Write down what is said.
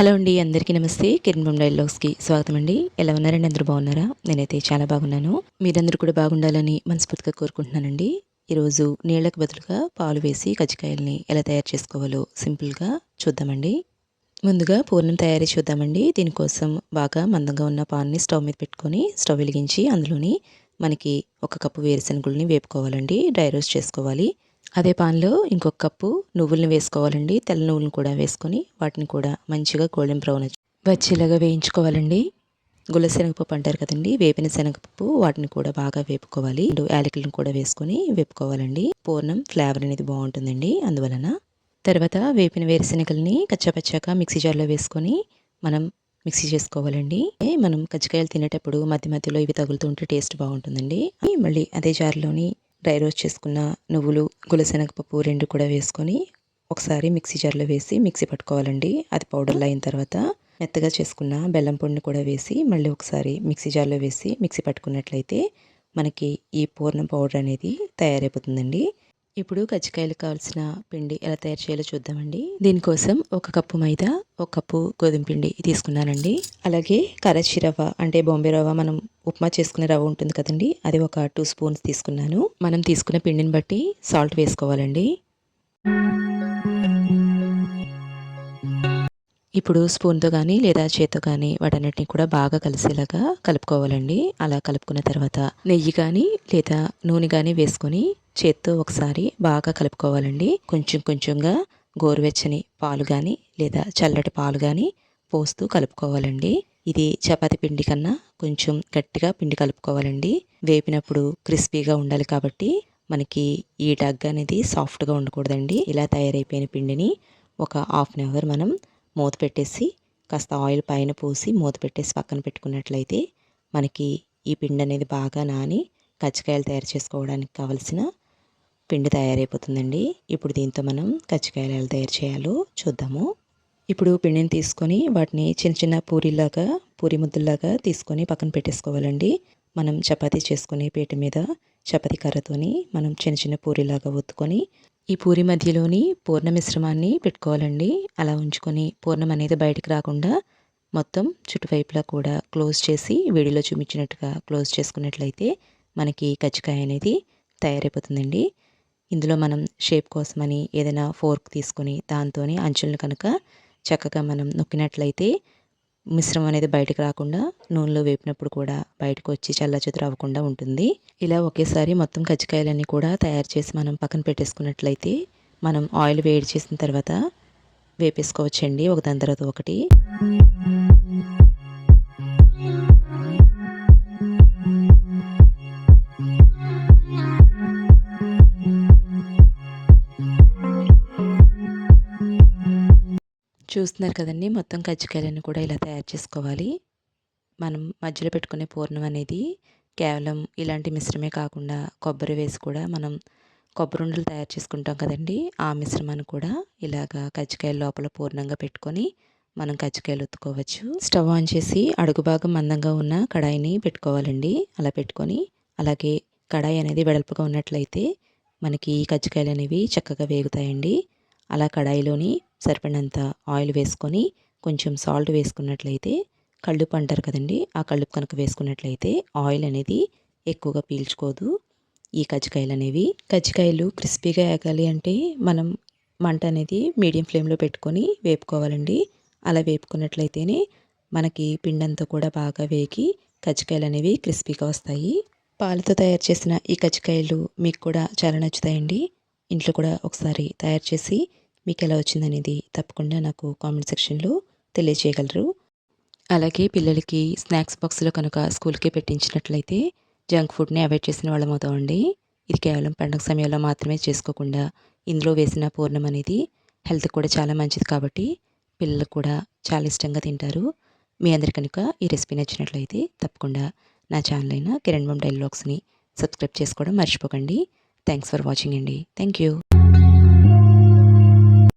Hello అండి అందరికీ నమస్తే. కిరణ్ బొమ్ డైలాగ్స్కి స్వాగతం అండి. ఎలా ఉన్నారండి? అందరూ బాగున్నారా? నేనైతే చాలా బాగున్నాను. మీరందరూ కూడా బాగుండాలని మనస్ఫూర్తిగా కోరుకుంటున్నానండి. ఈరోజు నీళ్ళకు బదులుగా పాలు వేసి కజ్జికాయల్ని ఎలా తయారు చేసుకోవాలో సింపుల్గా చూద్దామండి. ముందుగా పూర్ణం తయారీ చూద్దామండి. దీనికోసం బాగా మందంగా ఉన్న పాన్ని స్టవ్ మీద పెట్టుకొని స్టవ్ వెలిగించి అందులోని మనకి ఒక కప్పు వేరుశనగుల్ని వేపుకోవాలండి. డ్రై రోస్ట్ చేసుకోవాలి. అదే పాన్లో ఇంకొక కప్పు నువ్వులను వేసుకోవాలండి. తెల్ల నువ్వులను కూడా వేసుకొని వాటిని కూడా మంచిగా గోల్డెన్ బ్రౌన్ వచ్చేలాగా వేయించుకోవాలండి. గుల్ల శనగపప్పు అంటారు కదండి. వేపిన శనగపప్పు వాటిని కూడా బాగా వేపుకోవాలి. యాలకులను కూడా వేసుకొని వేపుకోవాలండి. పూర్ణం ఫ్లేవర్ అనేది బాగుంటుందండి. అందువలన తర్వాత వేపిన వేరుశనగల్ని కచ్చాపచ్చాక మిక్సీ జార్లో వేసుకొని మనం మిక్సీ చేసుకోవాలండి. మనం కజ్జికాయలు తినేటప్పుడు మధ్య మధ్యలో ఇవి తగులుతుంటే టేస్ట్ బాగుంటుందండి. మళ్ళీ అదే జార్లోని డ్రై రోస్ట్ చేసుకున్న నువ్వులు గులసెనగపప్పు రెండు కూడా వేసుకొని ఒకసారి మిక్సీ జార్లో వేసి మిక్సీ పట్టుకోవాలండి. అది పౌడర్లో అయిన తర్వాత మెత్తగా చేసుకున్న బెల్లం పొడిని కూడా వేసి మళ్ళీ ఒకసారి మిక్సీ జార్లో వేసి మిక్సీ పట్టుకున్నట్లయితే మనకి ఈ పూర్ణం పౌడర్ అనేది తయారైపోతుందండి. ఇప్పుడు కజ్జికాయలు కావాల్సిన పిండి ఎలా తయారు చేయాలో చూద్దామండి. దీనికోసం ఒక కప్పు మైదా ఒక కప్పు గోధుమ పిండి తీసుకున్నానండి. అలాగే కరచి రవ్వ అంటే బాంబే రవ్వ మనం ఉప్మా చేసుకునే రవ్వ ఉంటుంది కదండి అది ఒక టూ స్పూన్స్ తీసుకున్నాను. మనం తీసుకున్న పిండిని బట్టి సాల్ట్ వేసుకోవాలండి. ఇప్పుడు స్పూన్తో కానీ లేదా చేత్తో కానీ వాటన్నిటిని కూడా బాగా కలిసేలాగా కలుపుకోవాలండి. అలా కలుపుకున్న తర్వాత నెయ్యి కానీ లేదా నూనె కానీ వేసుకొని చేత్తో ఒకసారి బాగా కలుపుకోవాలండి. కొంచెం కొంచెంగా గోరువెచ్చని పాలు కానీ లేదా చల్లటి పాలు కానీ పోస్తూ కలుపుకోవాలండి. ఇది చపాతి పిండి కన్నా కొంచెం గట్టిగా పిండి కలుపుకోవాలండి. వేపినప్పుడు క్రిస్పీగా ఉండాలి కాబట్టి మనకి ఈ డగ్ అనేది సాఫ్ట్గా ఉండకూడదండి. ఇలా తయారైపోయిన పిండిని ఒక హాఫ్ అన్ అవర్ మనం మూత పెట్టేసి కాస్త ఆయిల్ పైన పోసి మూత పెట్టేసి పక్కన పెట్టుకున్నట్లయితే మనకి ఈ పిండి అనేది బాగా నాని కచ్చికాయలు తయారు చేసుకోవడానికి కావలసిన పిండి తయారైపోతుందండి. ఇప్పుడు దీంతో మనం కచ్చికాయలు ఎలా తయారు చేయాలో చూద్దాము. ఇప్పుడు పిండిని తీసుకొని వాటిని చిన్న చిన్న పూరిలాగా పూరి ముద్దలాగా తీసుకొని పక్కన పెట్టేసుకోవాలండి. మనం చపాతీ చేసుకునే పీట మీద చపాతీ కర్రతోని మనం చిన్న చిన్న పూరిలాగా ఒత్తుకొని ఈ పూరి మధ్యలోని పూర్ణ మిశ్రమాన్ని పెట్టుకోవాలండి. అలా ఉంచుకొని పూర్ణం అనేది బయటకు రాకుండా మొత్తం చుట్టువైపులా కూడా క్లోజ్ చేసి వేడిలో చూపించినట్టుగా క్లోజ్ చేసుకున్నట్లయితే మనకి కజ్జికాయ అనేది తయారైపోతుందండి. ఇందులో మనం షేప్ కోసమని ఏదైనా ఫోర్క్ తీసుకొని దాంతోనే అంచులను కనుక చక్కగా మనం నొక్కినట్లయితే మిశ్రమం అనేది బయటకు రాకుండా నూనెలో వేపినప్పుడు కూడా బయటకు వచ్చి చల్లచెదురు అవ్వకుండా ఉంటుంది. ఇలా ఒకేసారి మొత్తం కజ్జికాయలన్నీ కూడా తయారు చేసి మనం పక్కన పెట్టేసుకున్నట్లయితే మనం ఆయిల్ వేడి చేసిన తర్వాత వేపేసుకోవచ్చండి. ఒకదాని తర్వాత ఒకటి. చూస్తున్నారు కదండి. మొత్తం కజ్జికాయలను కూడా ఇలా తయారు చేసుకోవాలి. మనం మధ్యలో పెట్టుకునే పూర్ణం అనేది కేవలం ఇలాంటి మిశ్రమే కాకుండా కొబ్బరి వేసి కూడా మనం కొబ్బరి ఉండలు తయారు చేసుకుంటాం కదండి. ఆ మిశ్రమాన్ని కూడా ఇలాగా కజ్జికాయల లోపల పూర్ణంగా పెట్టుకొని మనం కజ్జికాయలు ఉత్తుకోవచ్చు. స్టవ్ ఆన్ చేసి అడుగు భాగం మందంగా ఉన్న కడాయిని పెట్టుకోవాలండి. అలా పెట్టుకొని అలాగే కడాయి అనేది వెడల్పుగా ఉన్నట్లయితే మనకి ఈ కజ్జికాయలు అనేవి చక్కగా వేగుతాయండి. అలా కడాయిలోని సరిపడినంత ఆయిల్ వేసుకొని కొంచెం సాల్ట్ వేసుకున్నట్లయితే కళ్ళుపు అంటారు కదండి ఆ కళ్ళుపు కనుక వేసుకున్నట్లయితే ఆయిల్ అనేది ఎక్కువగా పీల్చుకోదు. ఈ కజ్జికాయలు అనేవి కజ్జికాయలు క్రిస్పీగా ఏగాలి అంటే మనం మంట అనేది మీడియం ఫ్లేమ్లో పెట్టుకొని వేపుకోవాలండి. అలా వేపుకున్నట్లయితేనే మనకి పిండంతా కూడా బాగా వేగి కజ్జికాయలు అనేవి క్రిస్పీగా వస్తాయి. పాలతో తయారు చేసిన ఈ కజ్జికాయలు మీకు కూడా చాలా నచ్చుతాయండి. ఇంట్లో కూడా ఒకసారి తయారు చేసి మీకు ఎలా వచ్చిందనేది తప్పకుండా నాకు కామెంట్ సెక్షన్లో తెలియజేయగలరు అలాగే పిల్లలకి స్నాక్స్ బాక్స్లో కనుక స్కూల్కి పెట్టించినట్లయితే జంక్ ఫుడ్ని అవాయిడ్ చేసిన వాళ్ళం అవుతామండి. ఇది కేవలం పండుగ సమయంలో మాత్రమే చేసుకోకుండా ఇందులో వేసిన పూర్ణం అనేది హెల్త్ కూడా చాలా మంచిది కాబట్టి పిల్లలు కూడా చాలా ఇష్టంగా తింటారు. మీ అందరి కనుక ఈ రెసిపీ నచ్చినట్లయితే తప్పకుండా నా ఛానల్ అయిన కిరణ్ బొమ్ డైలాగ్స్ని సబ్స్క్రైబ్ చేసుకోవడం మర్చిపోకండి. థ్యాంక్స్ ఫర్ వాచింగ్ అండి. Thank you